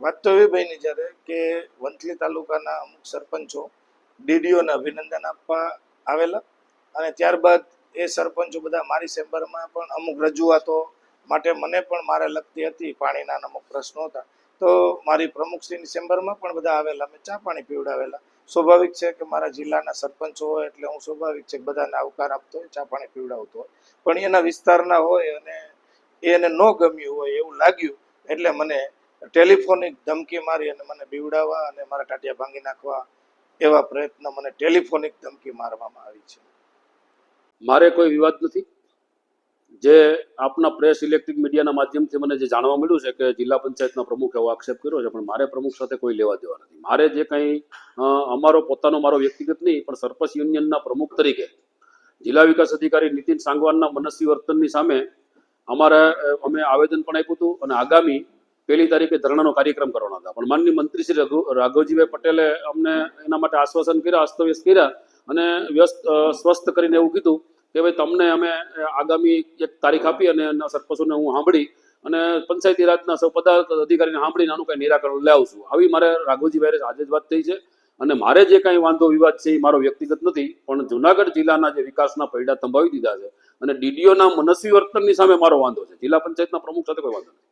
વાત તો એવી બની જ્યારે કે વંથલી તાલુકાના અમુક સરપંચો ડીડીઓને અભિનંદન આપવા આવેલા અને ત્યારબાદ એ સરપંચો બધા મારી ચેમ્બરમાં પણ અમુક રજૂઆતો માટે મને પણ મારે લગતી હતી, પાણીના અમુક પ્રશ્નો હતા. તો મારી પ્રમુખશ્રીની ચેમ્બરમાં પણ બધા આવેલા મેં ચા પાણી પીવડાવેલા. સ્વાભાવિક છે કે મારા જિલ્લાના સરપંચો હોય એટલે હું સ્વાભાવિક છે બધાને આવકાર આપતો હોય, ચા પાણી પીવડાવતો હોય. પણ એના વિસ્તારના હોય અને એને ન ગમ્યું હોય એવું લાગ્યું એટલે મને ટેલિફોનિક ધમકી મારી અને મને બીવડાવવા અને મારા ટાટિયા ભાંગી નાખવા એવા પ્રયત્ન મને ટેલિફોનિક ધમકી મારવામાં આવી છે. મારે કોઈ વિવાદ નથી. જે આપના પ્રેસ ઇલેક્ટ્રિક મીડિયાના માધ્યમથી મને જે જાણવા મળ્યું છે કે જિલ્લા પંચાયતના પ્રમુખ એવો આક્ષેપ કર્યો છે, પણ મારે પ્રમુખ સાથે કોઈ લેવા દેવા નથી. મારે જે કંઈ અમારો પોતાનો મારો વ્યક્તિગત નહીં, પણ સરપંચ યુનિયનના પ્રમુખ તરીકે જિલ્લા વિકાસ અધિકારી નીતિન સાંગવાનના મનસ્વી વર્તનની સામે અમારે અમે આવેદન પણ આપ્યું હતું અને આગામી પહેલી તારીખે ધરણાનો કાર્યક્રમ કરવાના હતા. પણ માનની મંત્રી શ્રી રઘુ રાઘવજીભાઈ પટેલે અમને એના માટે આશ્વાસન કર્યા, અસ્તવ્યસ્ત કર્યા અને વ્યસ્ત સ્વસ્થ કરીને એવું કીધું કે ભાઈ તમને અમે આગામી એક તારીખ આપી અને એના સરપંચોને હું સાંભળી અને પંચાયતી રાજના સૌ પદાર્થ અધિકારીને સાંભળીને આનું કંઈ નિરાકરણ લઈ આવશું. આવી મારે રાઘવજીભાઈ આજે જ વાત થઈ છે અને મારે જે કાંઈ વાંધો વિવાદ છે એ મારો વ્યક્તિગત નથી, પણ જુનાગઢ જિલ્લાના જે વિકાસના પૈડા થંભાવી દીધા છે અને ડીડીઓના મનસ્વી વર્તનની સામે મારો વાંધો છે. જિલ્લા પંચાયતના પ્રમુખ સાથે કોઈ વાંધો નથી.